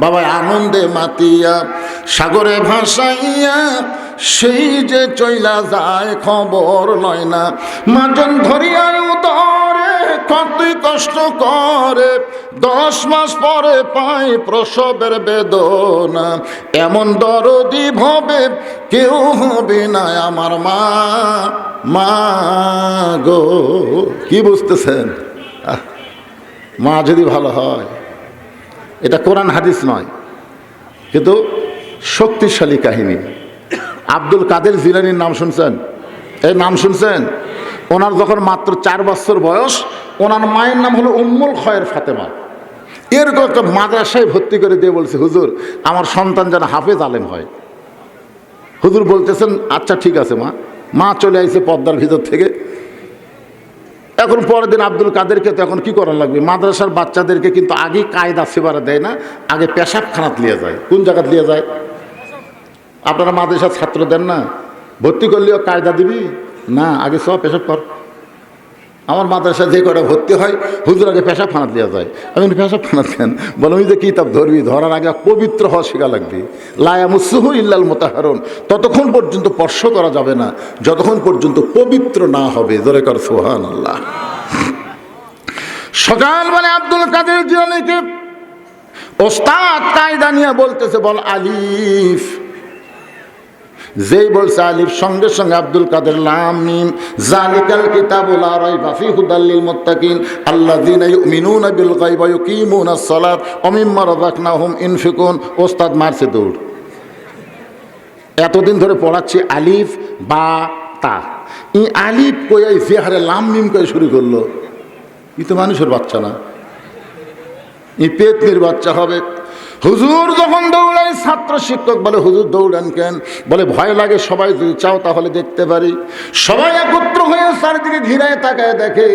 বাবা আনন্দে মাতিয়া, সাগরে ভাসাইয়া, সেই যে চইলা যায়, খবর লয় না। মাজন ধরিয়া উদরে, কতই কষ্ট করে, দশ মাস পরে পাই প্রসবের বেদনা। এমন দরদি ভবে কেউ হবে না আমার মা। মা গো, কি বুঝতেছেন? মা যদি ভালো হয়। এটা কোরআন, হাদিস নয়। কিন্তু শক্তিশালী কাহিনী। আব্দুল কাদের জিলানির নাম শুনছেন? এই নাম শুনছেন? ওনার যখন মাত্র চার বছর বয়স, ওনার মায়ের নাম হলো উম্মুল খয়ের ফাতেমা। এরকম একটা মাদ্রাসায় ভর্তি করে দিয়ে বলছে, হুজুর, আমার সন্তান যেন হাফেজ আলেম হয়। হুজুর বলতেছেন আচ্ছা ঠিক আছে মা। মা চলে আইছে পদ্মার ভিতর থেকে। এখন পরের দিন আব্দুল কাদেরকে তো এখন কি করা লাগবে? মাদ্রাসার বাচ্চাদেরকে কিন্তু আগে কায়দা সেবারে দেয় না, আগে পেশাব পেশাবখানাত নিয়ে যায়। কোন জায়গাত নিয়ে যায়? আপনারা মাদ্রাসার ছাত্র দেন না? ভর্তি করলেও কায়দা দিবি? না, আগে সব পেশাব কর। আমার মাদ্রাসা যে কটা ভর্তি হয়, হুজুর আগে পেশাব খানাত দেওয়া যায়। আমি পেশাব খানাত কেন? বলে যে কিতাব ধরবি, ধরার আগে পবিত্র হওয়া শেখা লাগবে। লায়ামুসুহু ইল্লাল মোতাহারণ ততক্ষণ পর্যন্ত স্পর্শ করা যাবে না, যতক্ষণ পর্যন্ত পবিত্র না হবে। ধরে কর সোহান আল্লাহ সকাল সকালবেলা আব্দুল কাদের জিয়ানিকে ওস্তাদ কায়দা নিয়ে বলতেছে, বল আলিফ। যেই বলছে আলিফ সঙ্গে সঙ্গে আব্দুল কাদের লাম মিম জালিকাল কিতাবুল লা রাইবা ফি হুদাল্লিল মুত্তাকিন, আল্লাযীনা ইউমিনুনা বিল গায়বি ওয়া ইউকিমুনাস সালাত ওয়া মিম্মা রাযাকনাহুম ইনফিকুন। ওস্তাদ মারছে দৌড়। এতদিন ধরে পড়াচ্ছি আলিফ, বা, তা। ই আলিফ কই জেহারে লাম মিম কই শুরু করল। ই তো মানুষের বাচ্চা না। ই পেতনির বাচ্চা হবে। হুজুর যখন দৌড়াই ছাত্র শিক্ষক বলে, হুজুর দৌড়ান কেন? বলে, ভয় লাগে সবাই, যদি চাও তাহলে দেখতে পারি। সবাই একত্র হয়ে চারিদিকে ঘিরায় তাকায় দেখে,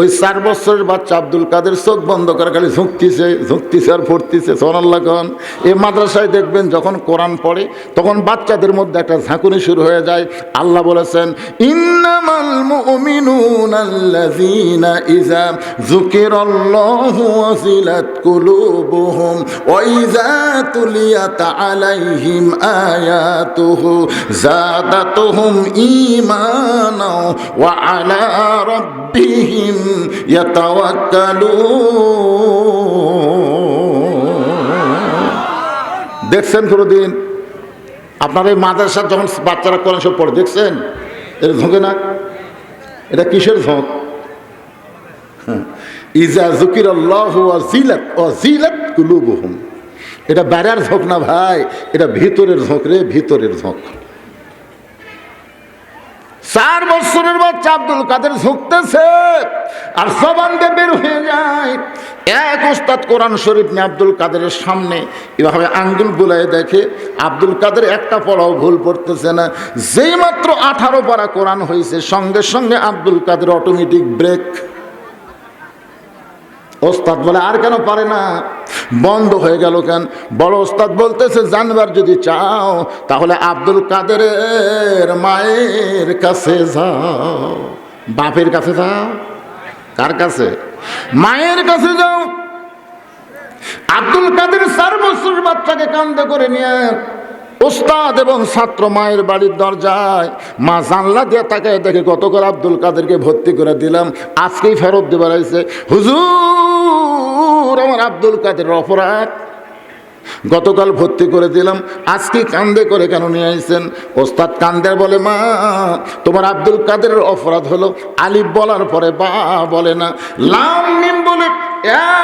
ওই চার বছরের বাচ্চা আব্দুল কাদের চোখ বন্ধ করে খালি ঝুঁকতিছে ঝুঁকতিছে আর ফুটতিছে সোনাল্লা খান, এ মাদ্রাসায় দেখবেন যখন কোরআন পড়ে, তখন বাচ্চাদের মধ্যে একটা ঝাঁকুনি শুরু হয়ে যায়। আল্লাহ বলেছেন, ইন্নামাল মুমিনুনা আল্লাযীনা ইযা দেখছেন কোনোদিন আপনার এই মাদ্রাসার যখন বাচ্চারা কোরআন সব পড়ে, দেখছেন? এটা ঝোঁকে না? এটা কিসের ঝোঁক। ইজা জুকির আল্লাহ জিলাত ও জিলাত কুলুবহুম। এটা বেড়ার ঝোঁক না ভাই, এটা ভিতরের ঝোঁক রে, ভিতরের ঝোঁক। চার বছরের বাচ্চা আব্দুল কাদের ঝুঁকতেছে, আর সবান বের হয়ে যায়। এক ওস্তাদ কোরআন শরীফ নিয়ে আব্দুল কাদেরের সামনে এভাবে আঙ্গুল বুলাই দেখে, আব্দুল কাদের একটা পড়াও ভুল পড়তেছে না। যেই মাত্র আঠারো পারা কোরআন হয়েছে সঙ্গে সঙ্গে আব্দুল কাদের অটোমেটিক ব্রেক ওস্তাদ বলে, আর কেন পারে না? বন্ধ হয়ে গেল কেন? বড় ওস্তাদ বলতেছে, জানবার যদি চাও, তাহলে আব্দুল কাদেরের মায়ের কাছে যাও। বাপের কাছে যাও? কার কাছে? মায়ের কাছে যাও। আব্দুল কাদের চার বছর বাচ্চাকে কান্দে করে নিয়ে ওস্তাদ এবং ছাত্র মায়ের বাড়ির দরজায় মা জানলা দিয়ে তাকে দেখে গতকাল আব্দুল কাদেরকে ভর্তি করে দিলাম। আজকেই ফেরত দেবার আইছে হুজুর, আমার আব্দুল কাদের অপরাধ? গতকাল ভর্তি করে দিলাম। আজকে কান্দে করে কেন নিয়ে আসছেন ওস্তাদ কান্দে বলে, মা, তোমার আব্দুল কাদেরের অপরাধ হলো। আলিফ বলার পরে বা বলে না, লাম মিম বলে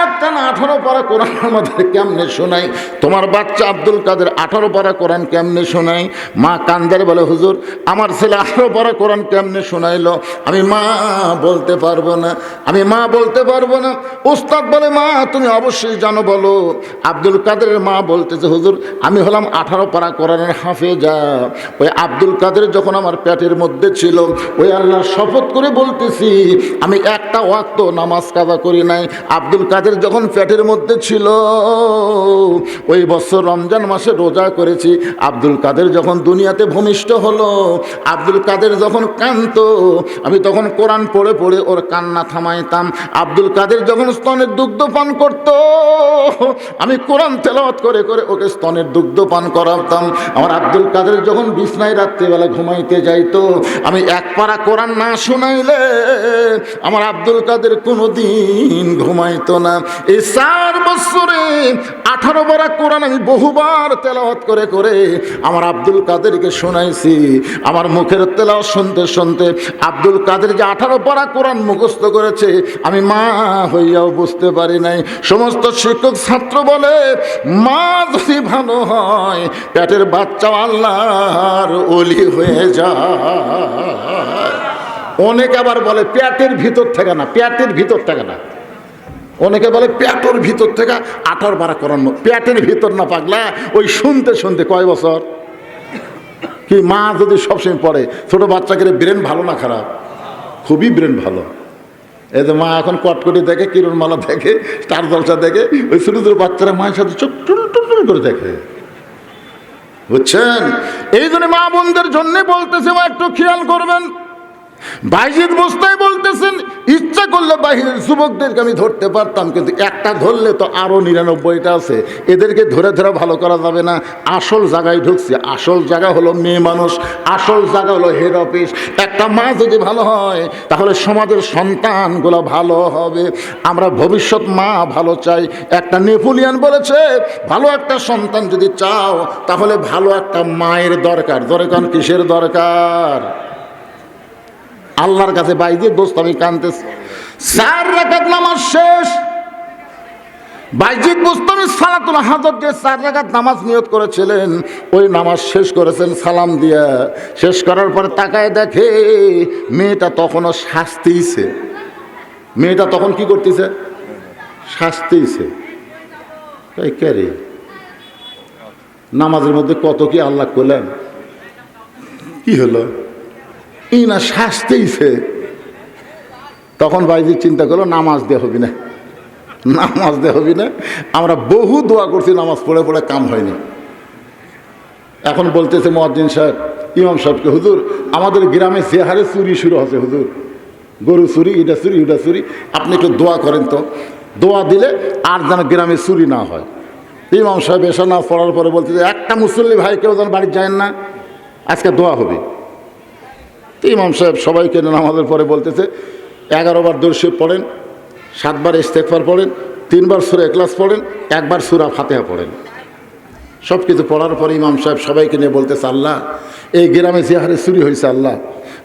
একটা আঠারো পারা কোরআন আমাদের কেমনে শোনাই তোমার বাচ্চা আব্দুল কাদের আঠারো পারা কোরআন কেমনে শোনাই মা কান্দার বলে, হুজুর, আমার ছেলে আঠারো পারা কোরআন কেমনে শোনাইলো? আমি মা বলতে পারব না, আমি মা বলতে পারব না। উস্তাদ বলে, মা, তুমি অবশ্যই জানো বলো, আব্দুল কাদের মা বলতেছে হুজুর, আমি হলাম আঠারো পারা কোরআনের হাফেজা। ওই আব্দুল কাদের যখন আমার পেটের মধ্যে ছিল, ওই আল্লাহ শপথ করে বলতেছি, আমি একটা ওয়াক্ত নামাজ কাজা করি নাই। আব্দুল কাদের যখন পেটের মধ্যে ছিল, ওই বছর রমজান মাসে রোজা করেছি। আব্দুল কাদের যখন দুনিয়াতে ভূমিষ্ঠ হলো, আব্দুল কাদের যখন কান্ত আমি তখন কোরআন পড়ে পড়ে ওর কান্না থামাইতাম। আব্দুল কাদের যখন স্তনের দুগ্ধ পান করত, আমি কোরআন তেলাওয়াত করে করে ওকে স্তনের দুগ্ধ পান করাতাম। আমার আব্দুল কাদের যখন বিছনায় রাত্রিবেলা ঘুমাইতে যাইতো, আমি এক পারা কোরআন না শোনাইলে আমার আব্দুল কাদের কোনো দিন ঘুমাইতো না। এই চার বছরে আঠারো বারা কোরআন আমি বহুবার তেলাওয়াত করে করে আমার আব্দুল কাদেরকে শোনাইছি। আমার মুখের তেলাওয়াত শুনতে শুনতে আব্দুল কাদের যে আঠারো পারা কোরআন মুখস্থ করেছে, আমি মা হইয়াও বুঝতে পারি নাই। সমস্ত শিক্ষক ছাত্র বলে, মা যদি ভালো হয়, পেটের বাচ্চাও আল্লাহর অলি হয়ে যায়। অনেকে আবার বলে পেটের ভিতর থেকে না, পেটের ভিতর থেকে না। অনেকে বলে পেটের ভিতর থেকে আঠার বারা করানো, পেটের ভিতর না পাগলা, ওই শুনতে শুনতে কয় বছর? কি মা যদি সবসময় পড়ে, ছোট বাচ্চাকে ব্রেন ভালো না খারাপ? খুবই ব্রেন ভালো। এই যে মা এখন কটকটি দেখে কিরণ মালা দেখে, স্টার জলসা দেখে, ওই ছোট ছোট বাচ্চারা মায়ের সাথে চোখ টুল টুল করে দেখে। বুঝছেন? এই জন্য মা বোনদের জন্যে বলতেছে, মা, একটু খেয়াল করবেন। বাইজিদ বস্তায় বলতেছেন, ইচ্ছা করলে বাহিরের যুবকদেরকে আমি ধরতে পারতাম, কিন্তু একটা ধরলে তো আরও নিরানব্বইটা আছে। এদেরকে ধরে ধরে ভালো করা যাবে না। আসল জায়গায় ঢুকছে। আসল জায়গা হলো মেয়ে মানুষ, আসল জায়গা হলো হেড অফিস একটা মা যদি ভালো হয়, তাহলে সমাজের সন্তানগুলো ভালো হবে। আমরা ভবিষ্যৎ মা ভালো চাই। একটা নেপোলিয়ান বলেছে, ভালো একটা সন্তান যদি চাও, তাহলে ভালো একটা মায়ের দরকার। দরকার কিসের দরকার? আল্লাহর কাছে বাইরে দোস্ত আমি কানতেছি। চার রাকাত নামাজ শেষ। বাইজিদ বুস্তামি সালাতুল হাজর যে চার রাকাত নামাজ নিয়ত করেছিলেন। ওই নামাজ শেষ করেছেন, সালাম দিয়া। শেষ করার পরে তাকায় দেখে মেয়েটা তখনও শাস্তিছে মেয়েটা তখন কি করতেছে? শাস্তিছে কে নামাজের মধ্যে কত কি আল্লাহ করলেন? কি হলো? এই না শাস্তিছে তখন বাইজি চিন্তা করল, নামাজ দে হবি না। নামাজ দে হবি না। আমরা বহু দোয়া করছি, নামাজ পড়ে পড়ে কাম হয়নি। এখন বলতেছে মহাজিন সাহেব, ইমাম সাহেবকে, হুজুর, আমাদের গ্রামে যে হারে চুরি শুরু হচ্ছে হুজুর। গরু চুরি এটা চুরি, ওটা চুরি। আপনি একটু দোয়া করেন তো। দোয়া দিলে আর যেন গ্রামে চুরি না হয়। ইমাম সাহেব এসে না পড়ার পরে বলতেছে, একটা মুসল্লি ভাই কেউ যেন বাড়ি যায় না। আজকে দোয়া হবে। তো ইমাম সাহেব সবাইকে নামাজের পরে বলতেছে, এগারোবার দর্শে পড়েন, সাতবার ইস্তেকবার পড়েন, তিনবার সুরা এক্লাস পড়েন, একবার সুরা ফাতেহা পড়েন। সব কিছু পড়ার পরে ইমাম সাহেব সবাইকে নিয়ে বলতেছে, আল্লাহ, এই গ্রামে যে হারে চুরি হয়েছে, আল্লাহ,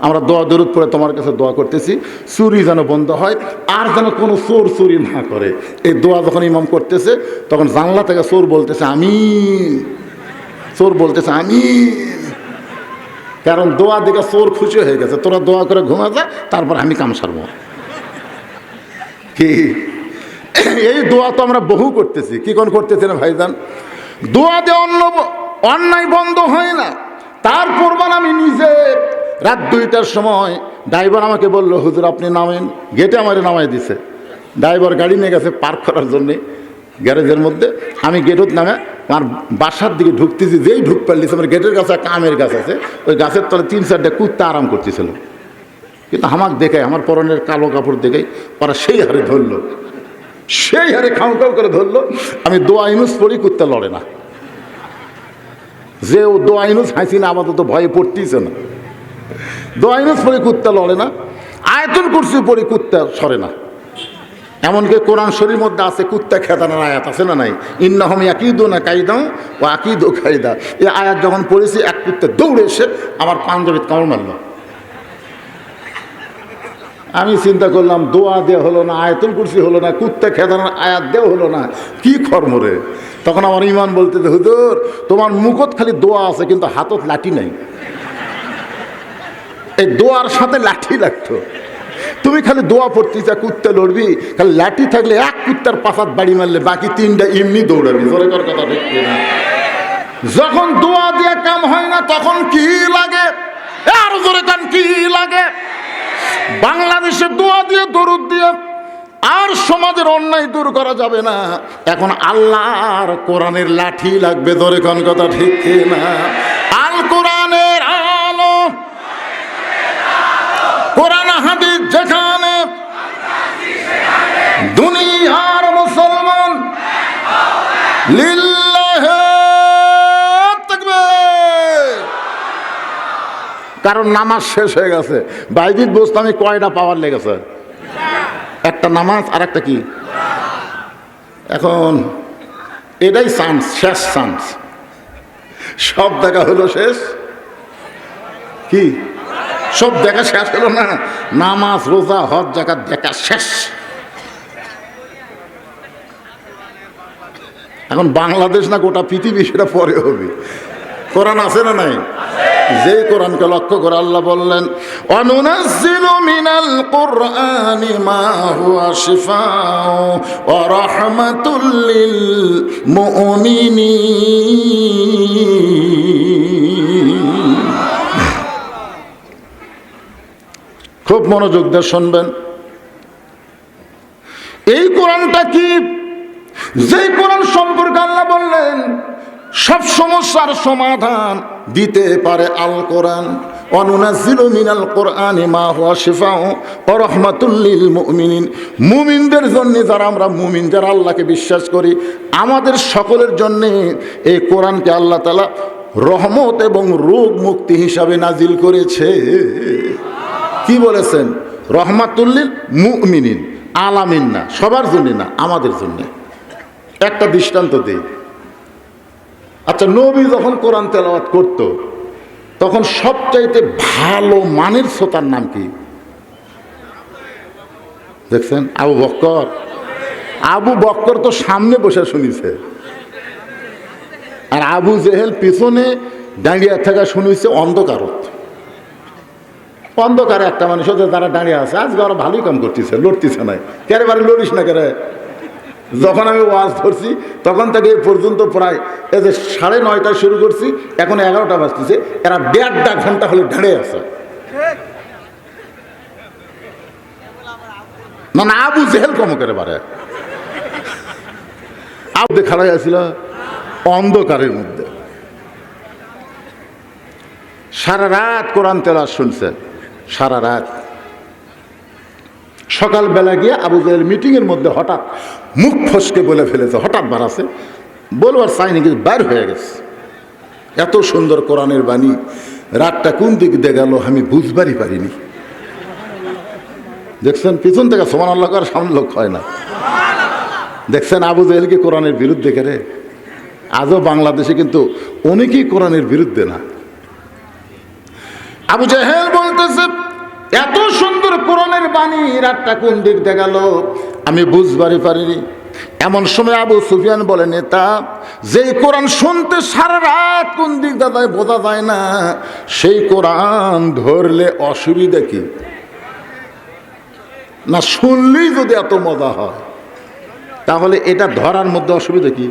আমরা দোয়া দরুদ পরে তোমার কাছে দোয়া করতেছি, চুরি যেন বন্ধ হয়, আর যেন কোনো চোর চুরি না করে। এই দোয়া যখন ইমাম করতেছে, তখন জানলা থেকে চোর বলতেছে আমি চোর বলতেছে আমি কারণ দোয়া দিকে চোর খুশি হয়ে গেছে। তোরা দোয়া করে ঘুমা যা, তারপর আমি কাম সারবো। কি? এই দোয়া তো আমরা বহু করতেছি। কি কোন করতেছি না, ভাইজান? দোয়া দিয়ে অন্য অন্যায় বন্ধ হয় না। তারপর বার আমি নিজে রাত দুইটার সময় ড্রাইভার আমাকে বলল, হুজুর, আপনি নামেন। গেটে আমারে নামাই দিছে। ড্রাইভার গাড়ি নিয়ে গেছে পার্ক করার জন্যে, গ্যারেজের মধ্যে। আমি গেটত নামে আমার বাসার দিকে ঢুকতেছি, যেই ঢুক পারলিছে, আমার গেটের কাছে একটা আমের গাছ আছে, ওই গাছের তলে তিন চারটে কুত্তা আরাম করতেছিল। কিন্তু আমাকে দেখে আমার পরনের কালো কাপড় দেখে ওরা সেই হারে ধরলো। সেই হারে খাও খাও করে ধরলো। আমি দোয়া ইনুস পড়ি, কুত্তা লড়ে না। যে ও দোয়া ইনুস হাসি না আমাদের তো ভয়ে পড়তেইছে না। দোয়া ইনুস পড়ি, কুত্তা লড়ে না। আয়তন কুরসি পড়ি, কুত্তা সরে না। এমনকি কোরআন শরীর মধ্যে আছে, কুত্তা খেতানোর আয়াত আছে না নাই? ইন্নাহম আকিদু না কাইদাও ও আকিদু খাইদা এই আয়াত যখন পড়েছি, এক কুত্তা দৌড়ে এসে আমার পাঞ্জাবিত কামড় মারল। আমি চিন্তা করলাম, দোয়া দেওয়া হলো না আয়তন কুরসি হলো না, কুত্তা খেদানোর আয়াত দেওয়া হলো না, কি কর্মরে তখন আমার ইমান বলতে হুজুর, তোমার মুখত খালি দোয়া আছে, কিন্তু হাতত লাঠি নাই। এই দোয়ার সাথে লাঠি লাগতো। তুমি খালি দোয়া পড়তে যা কুত্তা লড়বি, খালি লাঠি থাকলে এক কুত্তার পাশাত বাড়ি মারলে, বাকি তিনটা এমনি দৌড়াবি। জোরে কর কথা ঠিক না। যখন দোয়া দিয়ে কাম হয় না, তখন কি লাগে? আর জোরে কান, কি লাগে? বাংলাদেশে দোয়া দিয়ে, দরুদ দিয়ে আর সমাজের অন্যায় দূর করা যাবে না। এখন আল্লাহর কোরআনের লাঠি লাগবে ধরে কোন, কথা ঠিক না আল কোরআনের আলো, কোরআন হাদিস যেখানে দুনিয়ার মুসলমান। কারণ নামাজ শেষ হয়ে গেছে। বাইজিৎ বসতে আমি কয়টা পাওয়ার লেগেছে? একটা নামাজ আর একটা কি? এখন এটাই চান্স শেষ চান্স সব দেখা হলো শেষ? কি? সব দেখা শেষ হলো না। নামাজ, রোজা, হজ জাকাত দেখা শেষ। এখন বাংলাদেশ না গোটা পৃথিবী সেটা পরে হবে। কোরআন আছে না নাই? যে কোরআনকে লক্ষ্য করে আল্লাহ বললেন, অনুনাজ্জিলু মিনাল কুরআনি মা হুয়া শিফাউ মুমিনিন। খুব মনোযোগ দিয়ে শুনবেন। এই কোরআনটা কি? যে কোরআন সম্পর্কে আল্লাহ বললেন, সব সমস্যার সমাধান দিতে পারে আল কোরআন। অনুনাজিল মিনাল কোরআন মা হুয়া শিফাউ ও রহমাতুল্লিল মুমিনিন। মুমিনদের জন্য যারা আমরা মুমিন, যারা আল্লাহকে বিশ্বাস করি, আমাদের সকলের জন্য এই কোরআনকে আল্লাহ তালা রহমত এবং রোগ মুক্তি হিসাবে নাজিল করেছে। কি বলেছেন? রহমাতুল্লিল মুমিনিন, আলামিন না, সবার জন্য না, আমাদের জন্য। একটা দৃষ্টান্ত দিই। আচ্ছা নবী যখন কোরআন তেলাওয়াত করত, তখন সবচাইতে ভালো মানের শ্রোতার নাম কি? দেখছেন? আবু বক্কর। আবু বক্কর তো সামনে বসে শুনিছে। আর আবু জেহেল পিছনে দাঁড়িয়ে থাকা শুনিছে অন্ধকারত। অন্ধকারে একটা মানুষ হচ্ছে তারা দাঁড়িয়ে আছে, আজকে ওরা ভালোই কাম করতেছে, লড়তেছে না কেরে বারে লড়িস না কেরে যখন আমি ওয়াজ ধরছি, তখন থেকে এ পর্যন্ত প্রায় এই যে সাড়ে নয়টায় শুরু করছি, এখন এগারোটা বাজতেছে, এরা দেড়টা ঘণ্টা হলে দাঁড়িয়ে আছে। না না, আবু জেহেল কম করে বারে আবু খাড়াই আছিল অন্ধকারের মধ্যে। সারা রাত কোরআন তেলা শুনছে। সারা রাত। সকালবেলা গিয়ে আবু জাহেল মিটিংয়ের মধ্যে হঠাৎ মুখ ফসকে বলে ফেলেছে, হঠাৎ বাড়াছে বলবার চাইনি কিন্তু বাইর হয়ে গেছে। এত সুন্দর কোরআনের বাণী, রাতটা কোন দিক দিয়ে গেল আমি বুঝবারই পারিনি। দেখছেন, পিছন থেকে সমান আল্লাহ আর সামনে লোক হয় না। দেখছেন, আবু জাহেলকে কোরআনের বিরুদ্ধে কেড়ে আজও বাংলাদেশে কিন্তু অনেকেই কোরআনের বিরুদ্ধে না। আবু জাহেল বলতেছে, এত সুন্দর কোরআনের বাণী, রাতটা কোন দিক গেল? আমি বুঝবারই পারিনি। এমন সময় আবু সুফিয়ান বলে, নেতা যে কোরআন শুনতে সারা রাত কোন দিক দাদায় বোঝা যায় না। সেই কোরআন ধরলে অসুবিধা কি? না, শুনলেই যদি এত মজা হয়, তাহলে এটা ধরার মধ্যে অসুবিধা কি?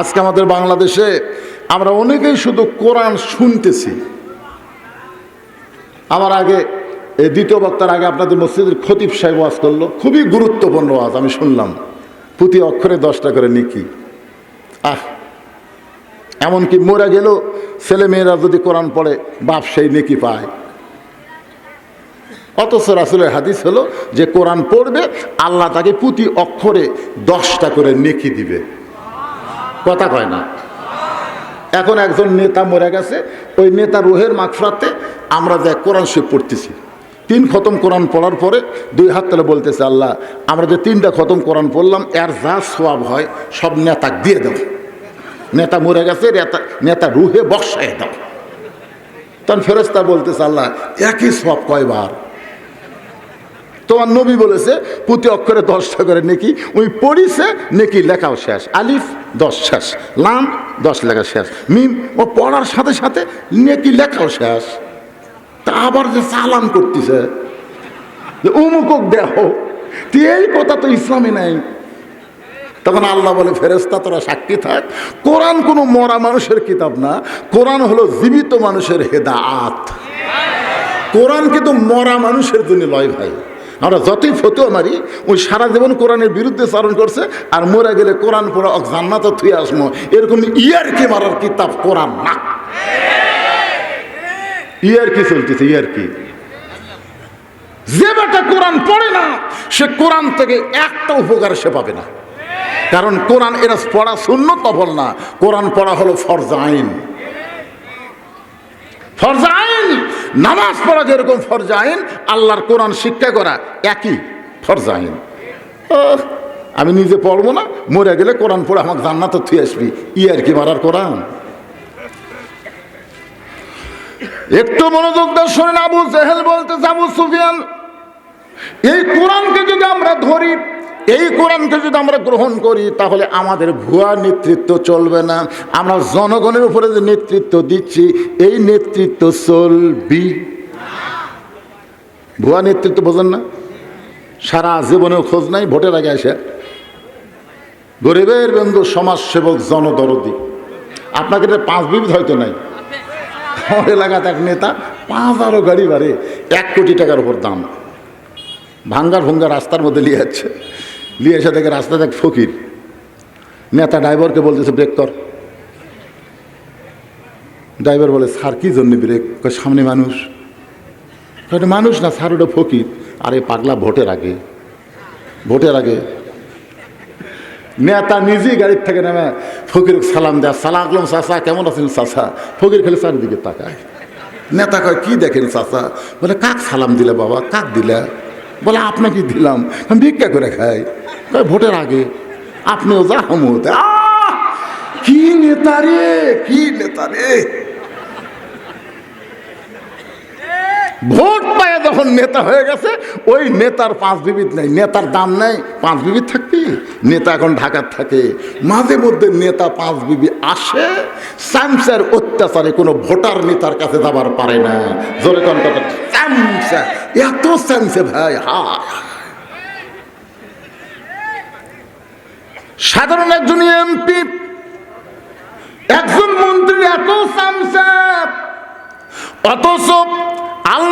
আজকে আমাদের বাংলাদেশে আমরা অনেকেই শুধু কোরআন শুনতেছি আমার আগে, এই দ্বিতীয় বক্তার আগে আপনাদের মসজিদের খতিব সাহেব ওয়াজ করল। খুবই গুরুত্বপূর্ণ ওয়াজ, আমি শুনলাম। প্রতি অক্ষরে দশটা করে নিকি। আহ! এমনকি মরে ছেলে মেয়েরা যদি কোরআন পড়ে, বাপ সেই নেকি পায়। অথচ রাসুলের হাদিস হলো যে কোরআন পড়বে, আল্লাহ তাকে প্রতি অক্ষরে দশটা করে নেকি দিবে। কথা কয় না? এখন একজন নেতা মরে গেছে, ওই নেতা রোহের মাকফরাতে আমরা যে কোরআন শরীফ পড়তেছি। তিন খতম কোরআন পড়ার পরে দুই হাত তালে বলতেছে, আল্লাহ, আমরা যে তিনটা খতম কোরআন পড়লাম, এর যা সোয়াব হয়, সব নেতাক দিয়ে দাও। নেতা মরে গেছে, নেতা নেতা রুহে বক্সায় দাও। তখন ফেরস্তা বলতেছে, আল্লাহ, একই সব কয়বার? তোমার নবী বলেছে প্রতি অক্ষরে দশটা করে নেকি ওই পড়িছে, নেকি লেখাও শেষ। আলিফ, দশ শেষ। লাম, দশ লেখা শেষ। মিম, ও পড়ার সাথে সাথে নেকি লেখাও শেষ। তা আবার যে চালান করতেছে, যে উমুকক দেহ তুই এই কথা তো ইসলামে নাই। তখন আল্লাহ বলে ফেরেস্তা তোরা সাক্ষী থাক। কোরআন কোনো মরা মানুষের কিতাব না। কোরআন হলো জীবিত মানুষের হেদাআত কোরআন কিন্তু মরা মানুষের জন্য লয় ভাই। আমরা যতই ফতো মারি, ওই সারা জীবন কোরআনের বিরুদ্ধে চারণ করছে, আর মরে গেলে কোরআন পড়া জান্নাত থুয়ে আসব এরকম ইয়ার কি মারার কিতাব কোরআন না। ইয়ার কি চলতেছে ইয়ার কি যে বেটা কোরআন পড়ে না, সে কোরআন থেকে একটা উপকার সে পাবে না। কারণ কোরআন এরা পড়া শূন্য তফল না, কোরআন পড়া হলো ফরজ আইন। ফরজ আইন, নামাজ পড়া যেরকম ফরজ আইন, আল্লাহর কোরআন শিক্ষা করা একই ফরজ আইন। আমি নিজে পড়ব না, মরে গেলে কোরআন পড়ে আমাকে জান্নাত থুয়ে আসবি ই আর কি মারার কোরআন। একটু মনোযোগ দিয়ে আবু জেহেল বলতে আবু সুফিয়ান, এই কোরআনকে যদি আমরা ধরি, এই কোরআনকে যদি আমরা গ্রহণ করি, তাহলে আমাদের ভুয়া নেতৃত্ব চলবে না। আমরা জনগণের উপরে যে নেতৃত্ব দিচ্ছি, এই নেতৃত্ব চলবি। ভুয়া নেতৃত্ব বোঝেন না? সারা জীবনেও খোঁজ নাই, ভোটের আগে আসে। গরিবের বন্ধু সমাজসেবক জনদরদি। আপনাকে এটা পাঁচ বিবিধ হয়তো নাই। আমার এলাকাতে এক নেতা পাঁচ আরও গাড়ি বাড়ে, এক কোটি টাকার উপর দাম। ভাঙ্গার ভঙ্গার রাস্তার মধ্যে নিয়ে যাচ্ছে। নিয়ে এসে দেখে রাস্তা দেখ ফকির। নেতা ড্রাইভারকে বলতেছে, ব্রেক কর। ড্রাইভার বলে, স্যার, কি জন্য ব্রেক? সামনে মানুষ। মানুষ না, স্যার, ওটা ফকির। আরে, পাগলা, ভোটের আগে। ভোটের আগে। নেতা নিজেই গাড়ির থেকে নেমে ফকির সালাম দেয়, সালাম আলম চাষা কেমন আছেন চাষা ফকির খেলে চারিদিকে তাকায়। নেতা কয়, কী দেখেন চাষা বলে, কাক সালাম দিলে বাবা? কাক দিলে? বলে আপনাকে দিলাম। আমি ভিক্ষা করে খাই। কয়, ভোটের আগে আপনিও যা হামুতে। কি নেতা রে, কি নেতা রে। ভোট পায়ে যখন নেতা হয়ে গেছে, ওই নেতার পাঁচ বিবিধ নাই। নেতার দাম নেই, পাঁচ বিবিধ থাকবি? নেতা এখন ঢাকার থাকে। মাঝে মধ্যে নেতা পাঁচ বিবি আসে, স্যামসার অত্যাচারে কোনো ভোটার নেতার কাছে যাবার পারে না। জোরে স্যামসা, এত স্যামসে ভাই হা সাধারণ একজন এমপি, একজন মন্ত্রী, এত স্যামসাপ অথচ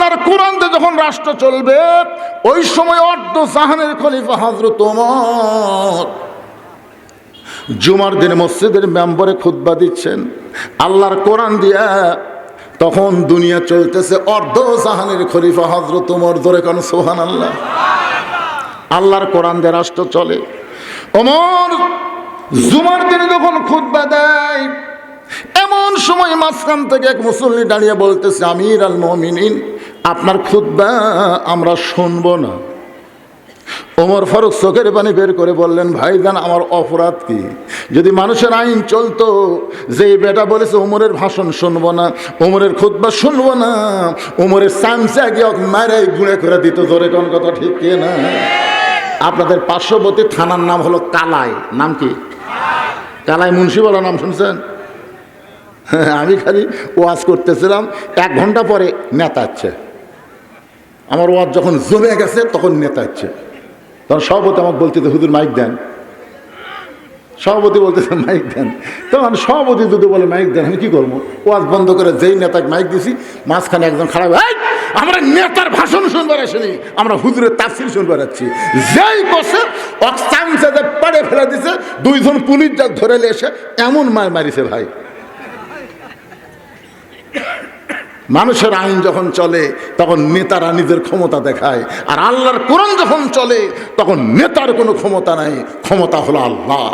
আল্লাহর কোরআনতে যখন রাষ্ট্র চলবে, ওই সময় অর্ধ জাহানের খলিফা হজরত ওমর। জুমার দিন মসজিদের মেম্বরে খুতবা দিচ্ছেন, আল্লাহর কোরআন দিয়া। তখন দুনিয়া চলতেছে অর্ধ জাহানের খলিফা হজরত ওমর ধরে কোন সোহান আল্লাহ আল্লাহর কোরআন দিয়ে রাষ্ট্র চলে। ওমর জুমার দিনে যখন খুতবা দেয়, এমন সময় মাঝখান থেকে এক মুসল্লি দাঁড়িয়ে বলতেছে, আমির আল মমিনিন আপনার খুদ্া আমরা শুনব না। ওমর ফারুক চোখের পানি বের করে বললেন ভাইজান আমার অপরাধ কি? যদি মানুষের আইন চলতো যে বেটা বলেছে ওমরের ভাষণ শুনব না ওমরের খুদ্া শুনব না ওমরের সামসে গিয়ে মারাই গুঁড়ে করে দিত জোরে কোন কথা ঠিক কে না? আপনাদের পার্শ্ববর্তী থানার নাম হলো কালাই। নাম কি? কালাই মুন্সিওয়ালা নাম শুনছেন? হ্যাঁ, আমি খালি ওয়াজ করতেছিলাম এক ঘণ্টা পরে নেতাচ্ছে আমার ওয়াজ যখন জমে গেছে, তখন নেতাচ্ছে তখন সভাপতি আমাকে বলতেছে হুজুর মাইক দেন। সভাপতি বলতেছে মাইক দেন। তখন সভাপতি যদি বলে মাইক দেন, আমি কি করব? ওয়াজ বন্ধ করে যেই নেতাকে মাইক দিছি, মাঝখানে একজন খারাপ, এই, আমরা নেতার ভাষণ শুনবার আসিনি, আমরা হুজুরের তাফসির শুনবার যাচ্ছি যেই বসে অক্সাংসে পাড়ে ফেলে দিছে, দুইজন পুলিশ যা ধরে এসে, এমন মার মারিছে ভাই। মানুষের আইন যখন চলে, তখন নেতারা নিজের ক্ষমতা দেখায়। আর আল্লাহর কোরআন যখন চলে, তখন নেতার কোনো ক্ষমতা নাই। ক্ষমতা হলো আল্লাহ।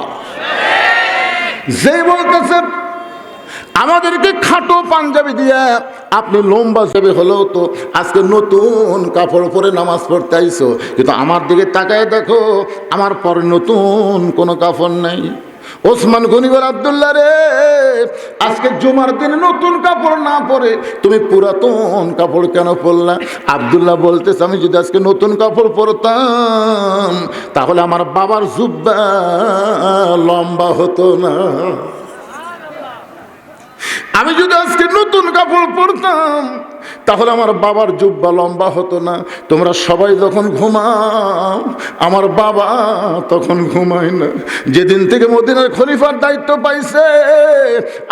যে বলতেছে, আমাদেরকে খাটো পাঞ্জাবি দিয়ে, আপনি লম্বা যাবে হলেও তো আজকে নতুন কাপড় পরে নামাজ পড়তে আইসো কিন্তু আমার দিকে তাকায় দেখো, আমার পরে নতুন কোনো কাপড় নেই। ওসমান গনিবার আবদুল্লাহ রে, আজকে জুমার দিনে নতুন কাপড় না পরে তুমি পুরাতন কাপড় কেন পরলা? আবদুল্লাহ বলতেছে, আমি যদি আজকে নতুন কাপড় পরতাম, তাহলে আমার বাবার জুব্বা লম্বা হতো না। আমি যদি আজকে নতুন কাপড় পরতাম তাহলে আমার বাবার জুব্বা লম্বা হতো না। তোমরা সবাই যখন ঘুমাও, আমার বাবা তখন ঘুমায় না। যেদিন থেকে মদিনার খলিফার দায়িত্ব পাইছে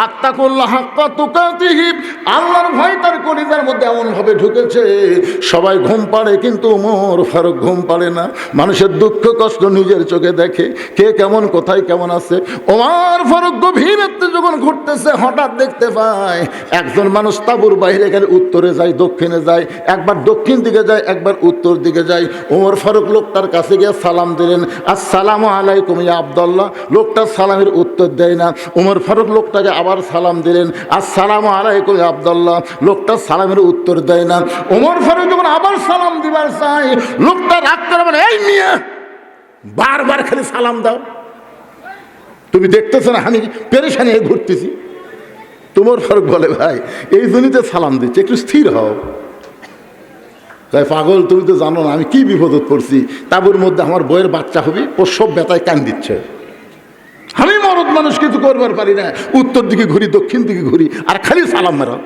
আত্মাকুল্লাহ হাক্কা তুকাতিহি, আল্লাহর ভয় তার কলিজার মধ্যে এমনভাবে ঢুকেছে। সবাই ঘুম পাড়ে, কিন্তু মোর ফারুক ঘুম পাড়ে না। মানুষের দুঃখ কষ্ট নিজের চোখে দেখে, কে কেমন, কোথায় কেমন আছে। ওমার ফারুক গভীর যখন ঘুরতেছে, হঠাৎ দেখতে পায়, একজন মানুষ তাবুর বাইরে গেলে উত্তরে যায় দক্ষিণে যায় একবার দক্ষিণ দিকে যায় একবার উত্তর দিকে যায় ওমর ফারুক লোকটার কাছে গিয়ে সালাম দিলেন, আসসালামু আলাইকুম ইয়া আবদুল্লাহ। লোকটা সালামের উত্তর দেয় না। ওমর ফারুক লোকটাকে আবার সালাম দিলেন, আসসালামু আলাইকুম ইয়া আবদুল্লাহ। লোকটা সালামের উত্তর দেয় না। ওমর ফারুক যখন আবার সালাম দিবার চাই লোকটা রাগ করে এই নিয়ে বারবার খালি সালাম দাও। তুমি দেখতেছো না, আমি পেরেশানি ঘুরতেছি। তোমার ফারুক বলে, ভাই, এই জন্যই সালাম দিচ্ছে, একটু স্থির হও। তাই পাগল, তুমি তো জানো না, আমি কি বিপদত পড়ছি, তাবুর মধ্যে আমার বইয়ের বাচ্চা হবে সব ব্যথায় কান দিচ্ছে। আমি মরদ মানুষ কিছু করবার পারি না, উত্তর দিকে ঘুরি, দক্ষিণ দিকে ঘুরি, আর খালি সালাম মেরা।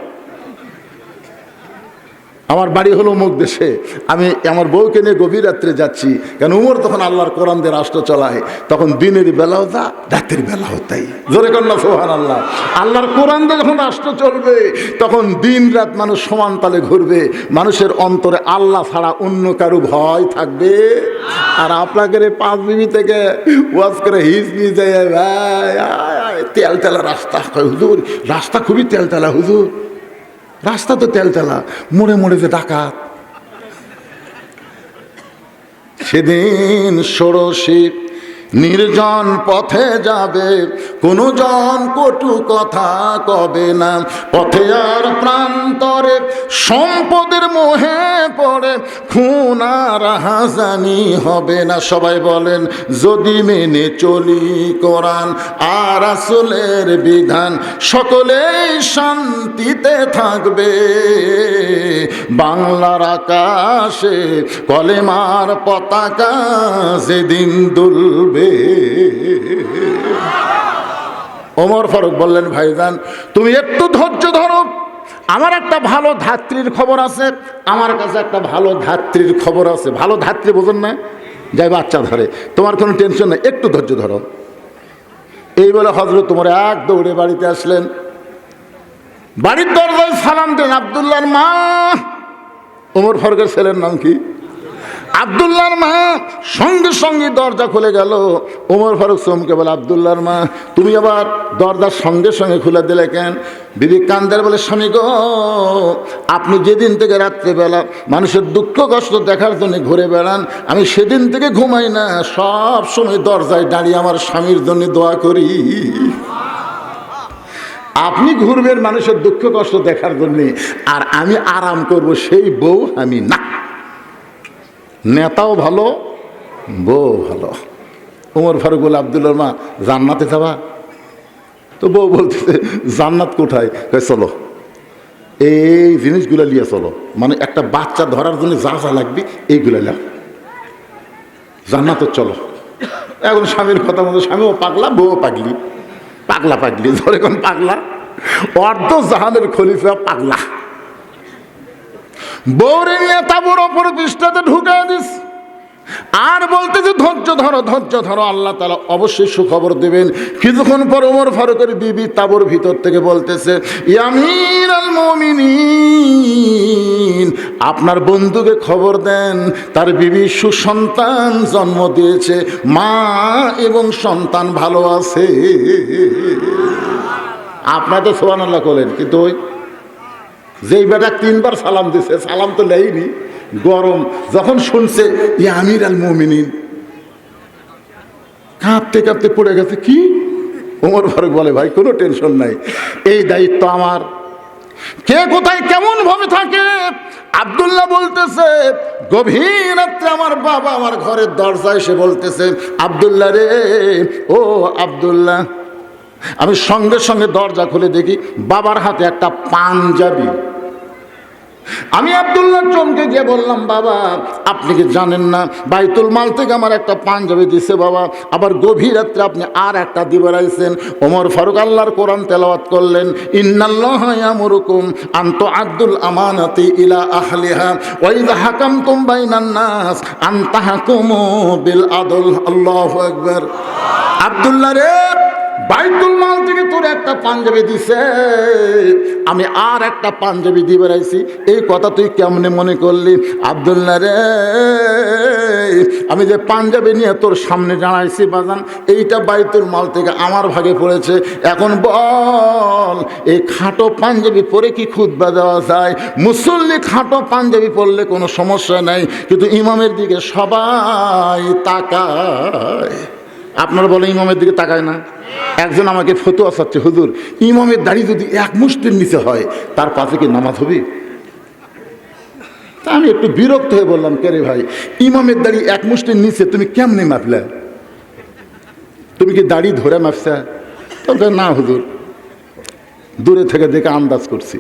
আমার বাড়ি হলো মুখ দেশে। আমি আমার বউকে নিয়ে গভীর রাত্রে যাচ্ছি। কেন উমর তখন আল্লাহর কোরআন দিয়ে রাষ্ট্র চলায়। তখন দিনের বেলাও যা রাতের বেলাও তাই জোরে কন্যা সোহান আল্লাহ আল্লাহর কোরআন দিয়ে যখন রাষ্ট্র চলবে, তখন দিন রাত মানুষ সমান তালে ঘুরবে। মানুষের অন্তরে আল্লাহ ছাড়া অন্য কারও ভয় থাকবে। আর আপনাকে পাঁচ বিবি থেকে ওয়াজ করে হিস নিয়ে যায়, ভাই তেল তেলা রাস্তা। হুজুর, রাস্তা খুবই তেল তেলা হুজুর। রাস্তা তো তেলতেলা মোড়ে মোড়ে যে ডাকাত। সেদিন ষোড়শী নির্জন পথে যাবে, কোনো জন কটু কথা কবে না। পথে আর প্রান্তরে সম্পদের মোহে পড়ে, খুন আর হাজানি হবে না। সবাই বলেন, যদি মেনে চলি কোরআন আর আসলের বিধান, সকলেই শান্তিতে থাকবে। বাংলার আকাশে কলেমার পতাকা যেদিন দুলবে ওমর ফারুক বললেন, ভাইজান, তুমি একটু ধৈর্য ধরো। আমার একটা ভালো ধাত্রীর খবর আছে। আমার কাছে একটা ভালো ধাত্রীর খবর আছে। ভালো ধাত্রী বোঝেন না? যাই বাচ্চা ধরে। তোমার কোনো টেনশন নেই, একটু ধৈর্য ধরো। এই বলে হজরত তোমার এক দৌড়ে বাড়িতে আসলেন। বাড়ির দরজায় সালাম দেন আবদুল্লাহর মা। ওমর ফারুকের ছেলের নাম কি? আবদুল্লাহর মা সঙ্গে সঙ্গে দরজা খুলে গেল। ওমর ফারুক সোমকে বলে, আবদুল্লাহর মা, তুমি আবার দরজার সঙ্গে সঙ্গে খুলে দিলে কেন? বিবি কান্দার বলে, স্বামী গো, আপনি যেদিন থেকে রাত্রেবেলা মানুষের দুঃখ কষ্ট দেখার জন্য ঘুরে বেড়ান, আমি সেদিন থেকে ঘুমাই না, সব সময় দরজায় দাঁড়িয়ে আমার স্বামীর জন্য দোয়া করি। আপনি ঘুরবেন মানুষের দুঃখ কষ্ট দেখার জন্যে, আর আমি আরাম করব, সেই বউ আমি না। নেতাও ভালো বউ ভালো। উমর ফারুক বলে আবদুল্লার মা, জান্নাতে যাবা? তো বউ বলতেছে, জান্নাত কোথায়? চলো। এই জিনিসগুলো নিয়ে চলো। মানে একটা বাচ্চা ধরার জন্য যা যা লাগবে, এইগুলো লাও জান্নাতে চলো। এখন স্বামীর কথা মতো, স্বামীও পাগলা বউ পাগলি। পাগলা পাগলি, ধরে কোন পাগলা? অর্ধ জাহানের খলিফা পাগলা। বৌরে নিয়ে তাবুর ওপর পৃষ্ঠাতে ঢুকে দিস। আর বলতেছে, ধৈর্য ধরো ধৈর্য ধরো, আল্লাহ তালা অবশ্যই সুখবর দেবেন। কিছুক্ষণ পর ওমর ফারুকের বিবি তাবুর ভিতর থেকে বলতেছে ইয়ামির আল আপনার বন্ধুকে খবর দেন, তার বিবি সুসন্তান জন্ম দিয়েছে, মা এবং সন্তান ভালো আছে। আপনার তো সোহান আল্লাহ করলেন কিন্তু ওই যেই বেটা তিনবার সালাম দিছে, সালাম তো নেয়নি, গরম। যখন শুনছে ই আমির আল মোমিনিন। কাঁপতে কাঁপতে পড়ে গেছে, কি? ওমর ফারুক বলে, ভাই, কোনো টেনশন নাই। এই দায়িত্ব আমার। কে কোথায় কেমন ভাবে থাকে? আবদুল্লাহ বলতেছে, গভীর রাত্রে আমার বাবা আমার ঘরের দরজায় এসে বলতেছে, আবদুল্লাহ রে, ও আবদুল্লাহ আমি সঙ্গে সঙ্গে দরজা খুলে দেখি বাবার হাতে একটা পাঞ্জাবি। আমি আবদুল্লাহ চমকে গিয়ে বললাম, বাবা, আপনি কি জানেন না, বাইতুল মাল থেকে আমার একটা পাঞ্জাবি দিছে বাবা। আবার গভীর রাত্রে আপনি আর একটা দিবে রাইছেন ওমর ফারুক আল্লাহর কোরআন তেলাওয়াত করলেন, ইন্নাল্লাহ ইয়ামুরুকুম আন্ত আব্দুল আমানাতি ইলা আহলিহা, ওয়া ইযা হাকামতুম বাইনান নাস, আন তাহকুমু বিল আদল। রে! বাইতুল মাল থেকে তোর একটা পাঞ্জাবি দিছে। আমি আর একটা পাঞ্জাবি দিয়ে বেড়াইছি। এই কথা তুই কেমনে মনে করলি? আবদুল্লা রে। আমি যে পাঞ্জাবি নিয়ে তোর সামনে জানাইছি বাজান, এইটা বাইতুল মাল থেকে আমার ভাগে পড়েছে। এখন বল, এই খাটো পাঞ্জাবি পরে কি খুদ্া দেওয়া যায়? মুসল্লি খাটো পাঞ্জাবি পরলে কোনো সমস্যা নাই, কিন্তু ইমামের দিকে সবাই তাকায়। আপনারা বলে ইমামের দিকে তাকায় না? একজন আমাকে ফতুয়া চাচ্ছে হুজুর ইমামের দাড়ি যদি এক মুষ্টির নিচে হয় তার পাশে কি নামাজ হবে? তা আমি একটু বিরক্ত হয়ে বললাম কেরে ভাই ইমামের দাড়ি এক মুষ্টির নিচে তুমি কেমনে মাপলে? তুমি কি দাড়ি ধরে মাপছা? তবে না হুজুর দূরে থেকে দেখে আন্দাজ করছি।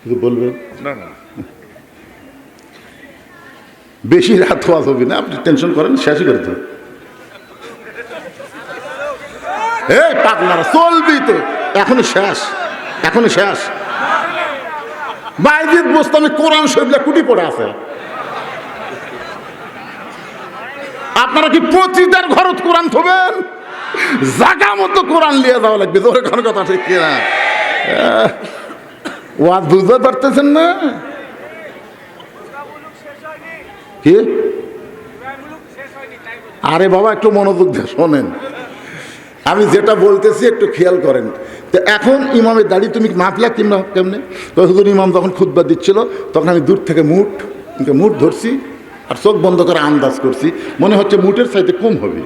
কিছু বলবে বেশি রাত হওয়া হবে না আপনি টেনশন করেন শেষই করে দেবেন। এই পাগলারা চলবি তো এখনও শেষ এখনও শেষ। বাইজিৎ বোস্তামে কোরআন শরীফলে কুটি পড়ে আছে। আপনারা কি পচিতার ঘরত কোরআন থবেন? জাগা মতো কোরআন লিয়ে যাওয়া লাগবে তোর কোনো কথা ঠিক কিনা? ওয়াজ বুঝতে পারতেছেন না? কি? আরে বাবা, একটু মনোযোগ দিয়ে শোনেন। আমি যেটা বলতেছি একটু খেয়াল করেন। তো এখন ইমামের দাড়ি তুমি মাপলা কিংবা কেমনে? তো হুজুর ইমাম যখন খুদ্া দিচ্ছিল, তখন আমি দূর থেকে মুঠ মুঠ ধরছি আর চোখ বন্ধ করে আন্দাজ করছি। মনে হচ্ছে মুঠের চাইতে কম হবে।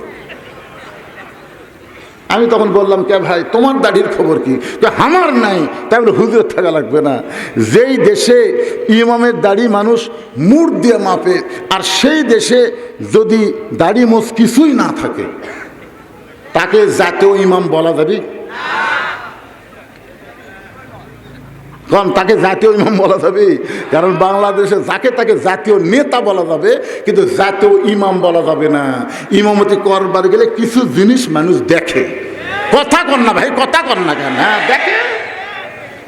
আমি তখন বললাম, কে ভাই, তোমার দাড়ির খবর কি? আমার নাই। তাই বলে, হুজুর, থাকা লাগবে না। যেই দেশে ইমামের দাড়ি মানুষ মুঠ দিয়ে মাপে, আর সেই দেশে যদি দাড়ি মোষ কিছুই না থাকে তাকে জাতীয় ইমাম বলা যাবে? কারণ তাকে জাতীয় ইমাম বলা যাবে। কারণ বাংলাদেশে যাকে তাকে জাতীয় নেতা বলা যাবে, কিন্তু জাতীয় ইমাম বলা যাবে না। ইমামতি করবার গেলে কিছু জিনিস মানুষ দেখে। কথা কর না ভাই, কথা কর না কেন? হ্যাঁ দেখে।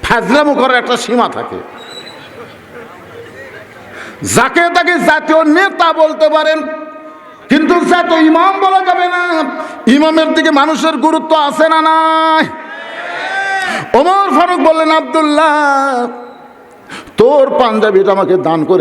ফাজলামো করার একটা সীমা থাকে। যাকে তাকে জাতীয় নেতা বলতে পারেন কিন্তু জাতীয় ইমাম বলা যাবে না। ইমামের দিকে মানুষের গুরুত্ব আছে না নাই? ওমর ফারুক বললেন, আবদুল্লাহ, তোর পাঞ্জাবিটা আমাকে দান করে